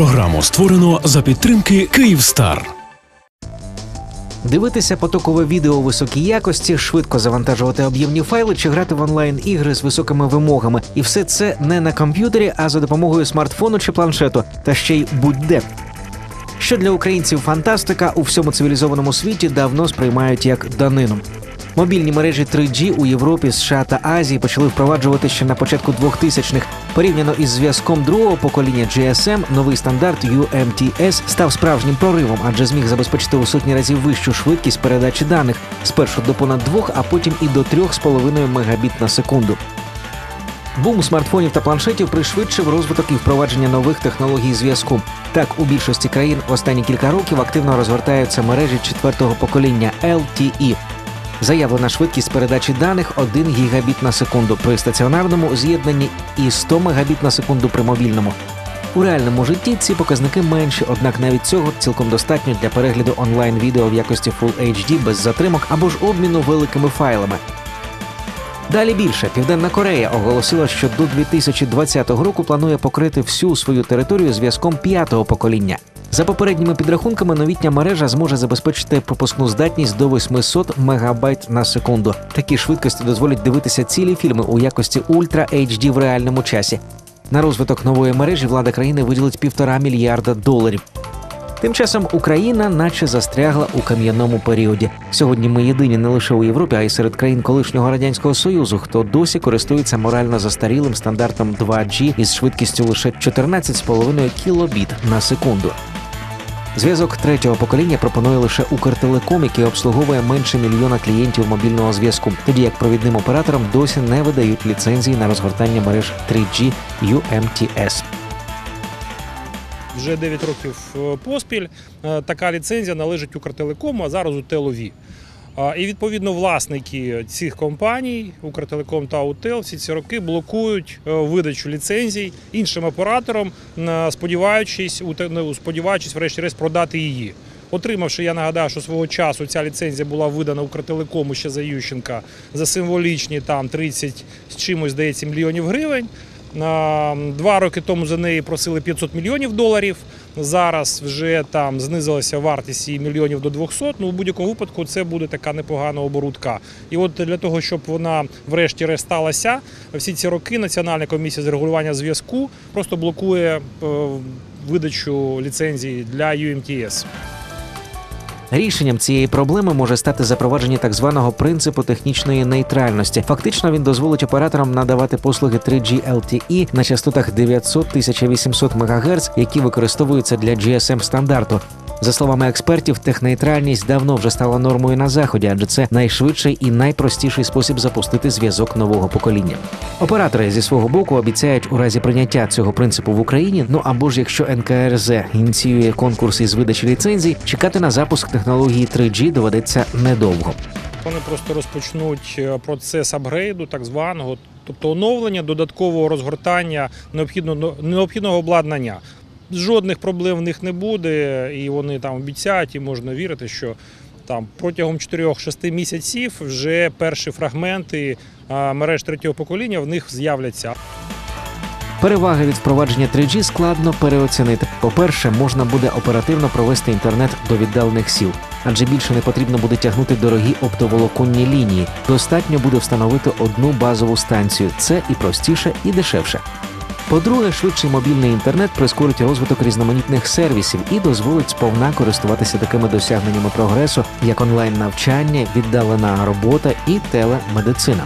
Програму створено за підтримки Київстар. Дивитися потокове відео у високій якості, швидко завантажувати об'ємні файли чи грати в онлайн ігри з високими вимогами. І все це не на комп'ютері, а за допомогою смартфону чи планшету, та ще й будь-де. Що для українців фантастика у всьому цивілізованому світі давно сприймають як данину. Мобільні мережі 3G у Європі, США та Азії почали впроваджувати ще на початку 2000-х. Порівняно із зв'язком другого покоління GSM, новий стандарт UMTS став справжнім проривом, адже зміг забезпечити у сотні разів вищу швидкість передачі даних спершу до понад 2, а потім і до 3,5 мегабіт на секунду. Бум смартфонів та планшетів пришвидшив розвиток і впровадження нових технологій зв'язку. Так, у більшості країн останні кілька років активно розгортаються мережі четвертого покоління LTE. Заявлена швидкість передачі даних 1 гігабіт на секунду при стаціонарному з'єднанні і 100 мегабіт на секунду при мобільному. У реальному житті ці показники менші, однак навіть цього цілком достатньо для перегляду онлайн-відео в якості Full HD без затримок або ж обміну великими файлами. Далі більше Південна Корея оголосила, що до 2020 року планує покрити всю свою територію зв'язком п'ятого покоління. За попередніми підрахунками, новітня мережа зможе забезпечити пропускну здатність до 800 мегабайт на секунду. Такі швидкості дозволять дивитися цілі фільми у якості Ultra HD в реальному часі. На розвиток нової мережі влада країни виділить півтора мільярда доларів. Тим часом Україна, наче застрягла у кам'яному періоді. Сьогодні ми єдині не лише у Європі, а й серед країн колишнього радянського союзу, хто досі користується морально застарілим стандартом 2G із швидкістю лише 14,5 кілобіт на секунду. Зв'язок третього покоління пропонує лише Укртелеком, який обслуговує менше мільйона клієнтів мобільного зв'язку, тоді як провідним операторам досі не видають ліцензії на розгортання мереж 3G UMTS. Вже 9 років е, поспіль е, така ліцензія належить Укртелекому, а зараз у Телові. І відповідно власники цих компаній, Укртелеком та УТЕЛ, всі ці роки блокують е, видачу ліцензій іншим операторам, е, сподіваючись, ну, сподіваючись, врешті-решт продати її. Отримавши, я нагадаю, що свого часу ця ліцензія була видана Укртелекому ще за Ющенка за символічні там 30 з чимось, здається, мільйонів гривень. Два роки тому за неї просили 500 мільйонів доларів. Зараз вже там знизилася вартість її мільйонів до 200. Ну, у будь-якому випадку це буде така непогана оборудка. І от для того, щоб вона врешті-решт сталася, всі ці роки Національна комісія з регулювання зв'язку просто блокує е, видачу ліцензій для UMTS. Рішенням цієї проблеми може стати запровадження так званого принципу технічної нейтральності. Фактично він дозволить операторам надавати послуги 3G LTE на частотах 900-1800 МГц, які використовуються для GSM стандарту. За словами експертів, технейтральність давно вже стала нормою на заході, адже це найшвидший і найпростіший спосіб запустити зв'язок нового покоління. Оператори зі свого боку обіцяють у разі прийняття цього принципу в Україні. Ну або ж якщо НКРЗ ініціює конкурс із видачі ліцензій, чекати на запуск технології 3G доведеться недовго. Вони просто розпочнуть е, процес апгрейду, так званого, тобто оновлення, додаткового розгортання необхідного, необхідного обладнання. Жодних проблем в них не буде, і вони там обіцяють, і можна вірити, що там протягом 4-6 місяців вже перші фрагменти мереж третього покоління в них з'являться. Переваги від впровадження 3G складно переоцінити. По-перше, можна буде оперативно провести інтернет до віддалених сіл, адже більше не потрібно буде тягнути дорогі оптоволоконні лінії. Достатньо буде встановити одну базову станцію. Це і простіше, і дешевше. По-друге, швидший мобільний інтернет прискорить розвиток різноманітних сервісів і дозволить сповна користуватися такими досягненнями прогресу, як онлайн навчання, віддалена робота і телемедицина.